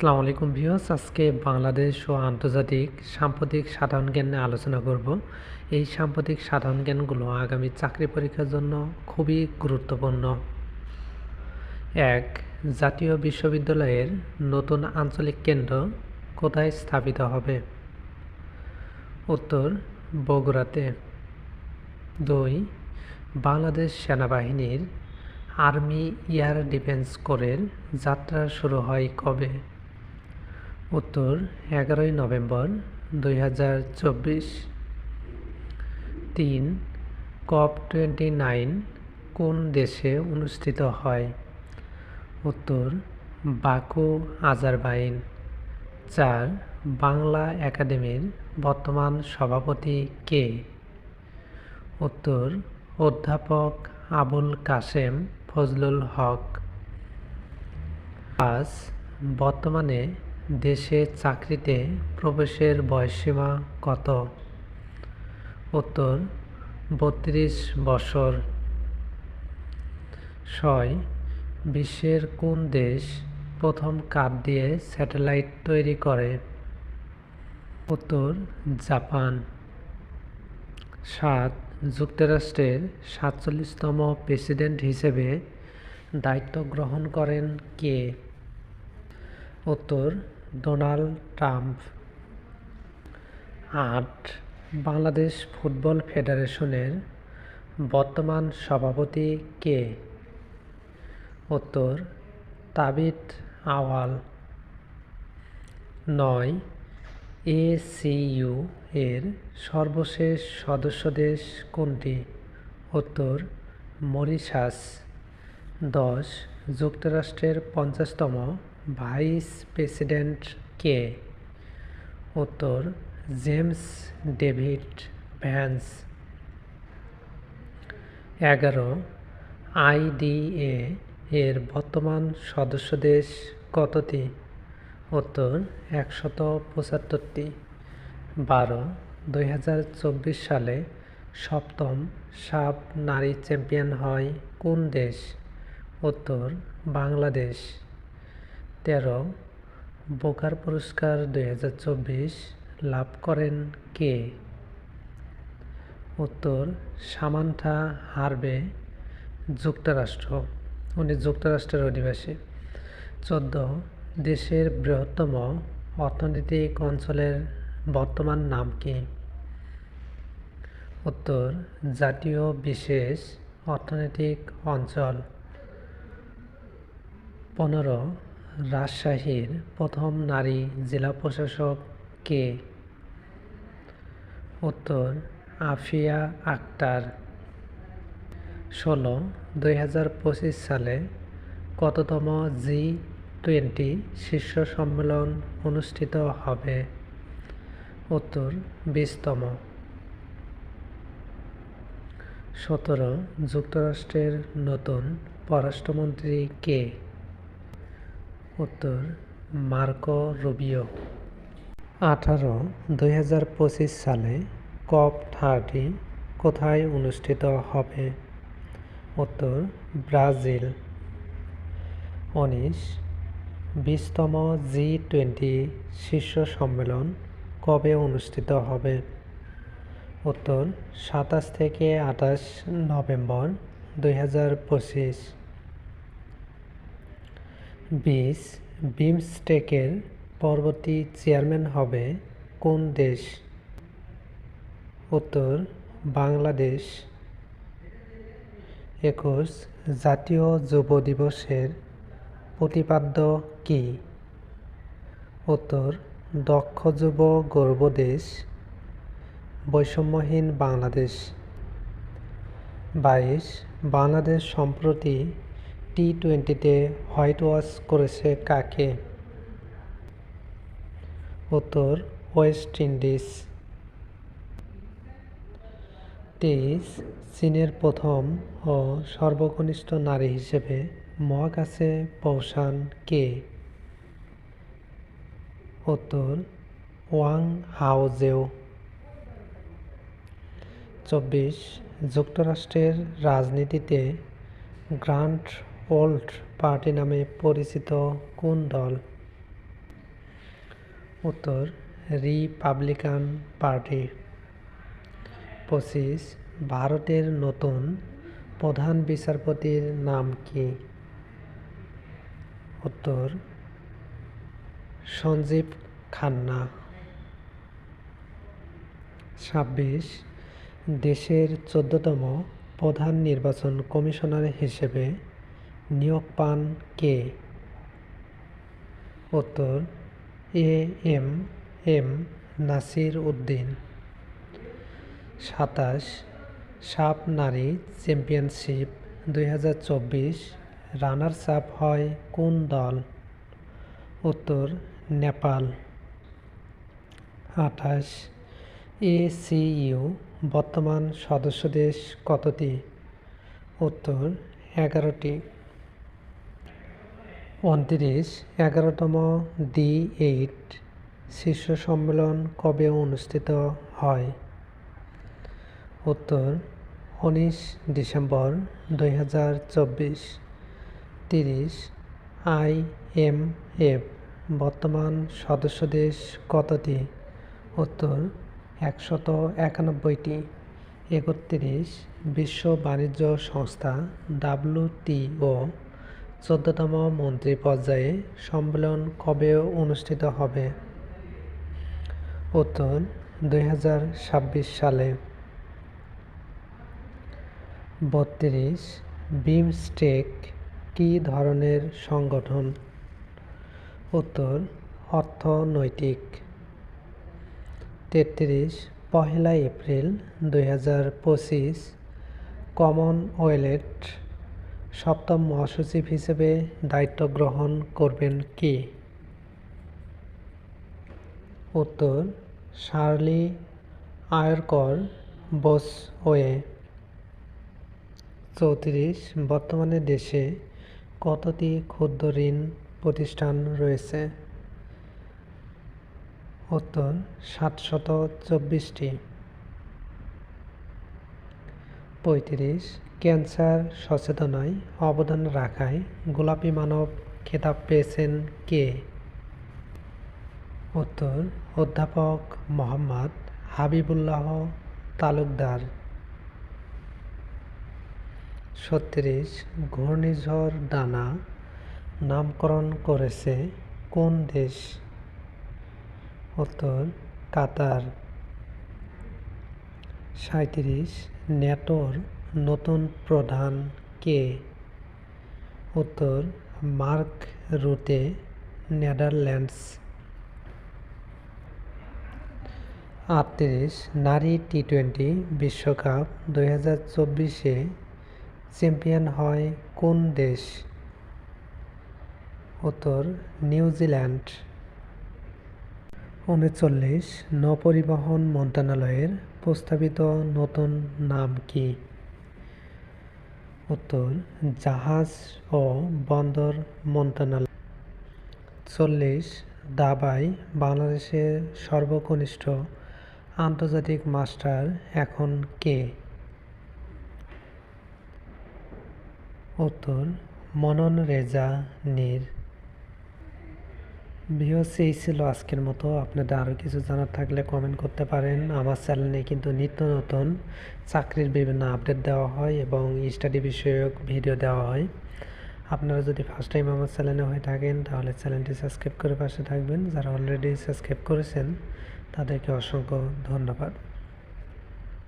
আসসালামু আলাইকুম ভিউয়ার্স, আজকে বাংলাদেশ ও আন্তর্জাতিক সাম্প্রতিক সাধারণ জ্ঞান নিয়ে আলোচনা করব। এই সাম্প্রতিক সাধারণ জ্ঞানগুলো আগামী চাকরি পরীক্ষার জন্য খুবই গুরুত্বপূর্ণ। এক, জাতীয় বিশ্ববিদ্যালয়ের নতুন আঞ্চলিক কেন্দ্র কোথায় স্থাপিত হবে? উত্তর, বগুড়াতে। দুই, বাংলাদেশ সেনাবাহিনীর আর্মি এয়ার ডিফেন্স কোরের যাত্রা শুরু হয় কবে? উত্তর, এগারোই নভেম্বর দুই হাজার চব্বিশ। তিন, কপ টোয়েন্টি নাইন কোন দেশে অনুষ্ঠিত হয়? উত্তর, বাকু আজারবাইন চার, বাংলা একাডেমির বর্তমান সভাপতি কে? উত্তর, অধ্যাপক আবুল কাশেম ফজলুল হক। পাঁচ, বর্তমানে দেশে চাকরিতে প্রবেশের বয়সসীমা কত? উত্তর, বত্রিশ বছর। ছয়, বিশ্বের কোন দেশ প্রথম কাঠ দিয়ে স্যাটেলাইট তৈরি করে? উত্তর, জাপান। সাত, যুক্তরাষ্ট্রের সাতচল্লিশতম প্রেসিডেন্ট হিসেবে দায়িত্ব গ্রহণ করেন কে? উত্তর ডোনাল্ড ট্রাম্প। আট, বাংলাদেশ ফুটবল ফেডারেশনের বর্তমান সভাপতি কে? উত্তর, তাবিত আওয়াল। নয়, এসিইউ এর সর্বশেষ সদস্য দেশ কোনটি? উত্তর, মরিশাস। দশ, যুক্তরাষ্ট্রের পঞ্চাশতম ভাইস প্রেসিডেন্ট কে? উত্তর, জেমস ডেভিড ভ্যান্স। এগারো আইডিএ এর বর্তমান সদস্য দেশ কতটি? উত্তর, একশত পঁচাত্তরটি। বারো, দুই সালে সপ্তম সাব নারী চ্যাম্পিয়ন হয় কোন দেশ? উত্তর, বাংলাদেশ। তেরো, বোকার পুরস্কার দুই হাজার চব্বিশ লাভ করেন কে? উত্তর, সামান্থা হারবে, যুক্তরাষ্ট্র। উনি যুক্তরাষ্ট্রের অধিবাসী। চোদ্দ, দেশের বৃহত্তম অর্থনৈতিক অঞ্চলের বর্তমান নাম কি? উত্তর, জাতীয় বিশেষ অর্থনৈতিক অঞ্চল। পনেরো রাজশাহীর প্রথম নারী জেলা প্রশাসক কে? উত্তর, আফিয়া আক্তার। ষোলো, দুই সালে কততম জি টোয়েন্টি শীর্ষ সম্মেলন অনুষ্ঠিত হবে? উত্তর, বিশতম। সতেরো, যুক্তরাষ্ট্রের নতুন পররাষ্ট্রমন্ত্রী কে? উত্তর, মার্কো রুবিও। আঠারো, দুই সালে কপ থার্টি কোথায় অনুষ্ঠিত হবে? উত্তর, ব্রাজিল। উনিশ, বিশতম জি টোয়েন্টি শীর্ষ সম্মেলন কবে অনুষ্ঠিত হবে? উত্তর, সাতাশ থেকে আঠাশ নভেম্বর দুই হাজার পঁচিশ। বিশ বিমস্টেকের পরবর্তী চেয়ারম্যান হবে কোন দেশ? উত্তর, বাংলাদেশ। একুশ, জাতীয় যুব দিবসের প্রতিপাদ্য কি? উত্তর, দক্ষ যুব গর্ব দেশ, বৈষম্যহীন বাংলাদেশ। বাইশ, বাংলাদেশ সম্প্রতি টি টোয়েন্টিতে হোয়াইট ওয়াশ করেছে কাকে? উত্তর, ওয়েস্ট ইন্ডিজ। তেইশ, চীনের প্রথম ও সর্বকনিষ্ঠ নারী হিসেবে মহাকাশে পৌঁছান কে? উত্তর, ওয়াং হাওজেও। চব্বিশ, যুক্তরাষ্ট্রের রাজনীতিতে গ্রান্ট ওল্ড পার্টি নামে পরিচিত কোন দল? উত্তর, রিপাবলিকান পার্টি। পঁচিশ, ভারতের নতুন প্রধান বিচারপতির নাম কি? উত্তর, সঞ্জীব খান্না। ছাব্বিশ, দেশের চোদ্দতম প্রধান নির্বাচন কমিশনার হিসেবে নিয়োগ পান কে? উত্তর, A M M Nasir Uddin. সাতাশ, সাপ নারী চ্যাম্পিয়নশিপ দুই রানার্স আপ হয় কোন দল? উত্তর, নেপাল। আঠাশ এসিইউ বর্তমান সদস্য দেশ কতটি? উত্তর, এগারোটি। উনত্রিশ, এগারোতম ডি এইট শীর্ষ সম্মেলন কবে অনুষ্ঠিত হয়? উত্তর, উনিশ ডিসেম্বর দুই হাজার চব্বিশ, তিরিশ এফ, বর্তমান সদস্য দেশ কতটি? উত্তর, একশত একানব্বইটি, একত্রিশ, বিশ্ব বাণিজ্য সংস্থা ডাব্লিউটিও চোদ্দতম মন্ত্রী পর্যায়ে সম্মেলন কবে অনুষ্ঠিত হবে? উত্তর দু হাজার ছাব্বিশ সালে। বত্রিশ বিমস্টেক কি ধরনের সংগঠন? উত্তর, অর্থনৈতিক। তেত্রিশ, পহেলা এপ্রিল, দুই হাজার পঁচিশ, কমনওয়েলথ সপ্তম মহাসচিব হিসেবে দায়িত্ব গ্রহণ করবেন কে? উত্তর, শার্লি আয়রকর বোসওয়ে চৌত্রিশ, বর্তমানে দেশে কতটি ক্ষুদ্র ঋণ প্রতিষ্ঠান রয়েছে? উত্তর, সাতশত চব্বিশটি। পঁয়ত্রিশ ক্যান্সার, সচেতনায় অবদান রাখায় গোলাপী মানব খেতাব পেয়েছেন কে? উত্তর, অধ্যাপক মোহাম্মদ হাবিবুল্লাহ তালুকদার। ছত্রিশ, ঘূর্ণিঝড় ডানা নামকরণ করেছে কোন দেশ? উত্তর, কাতার। সাঁত্রিশ ন্যাটোর নতুন প্রধান কে? উত্তর, মার্ক রুটে, নেদারল্যান্ডস। আটত্রিশ, নারী টি টোয়েন্টি বিশ্বকাপ দুই হাজার চব্বিশে চ্যাম্পিয়ন হয় কোন দেশ? উত্তর নিউজিল্যান্ড উনচল্লিশ, নৌপরিবহন মন্ত্রণালয়ের প্রস্তাবিত নতুন নাম কি? উত্তর, জাহাজ ও বন্দর মন্ত্রণালয়। চল্লিশ দাবাই বাংলাদেশের সর্বকনিষ্ঠ আন্তর্জাতিক মাস্টার এখন কে? উত্তর, মনন রেজা নীর। ভিওস এই ছিল আজকের মতো। আপনাদের আরও কিছু জানার থাকলে কমেন্ট করতে পারেন। আমার চ্যানেলে কিন্তু নিত্য নতুন চাকরির বিভিন্ন আপডেট দেওয়া হয় এবং স্টাডি বিষয়ক ভিডিও দেওয়া হয়। আপনারা যদি ফার্স্ট টাইম আমার চ্যানেলে হয়ে থাকেন, তাহলে চ্যানেলটি সাবস্ক্রাইব করে পাশে থাকবেন। যারা অলরেডি সাবস্ক্রাইব করেছেন, তাদেরকে অসংখ্য ধন্যবাদ।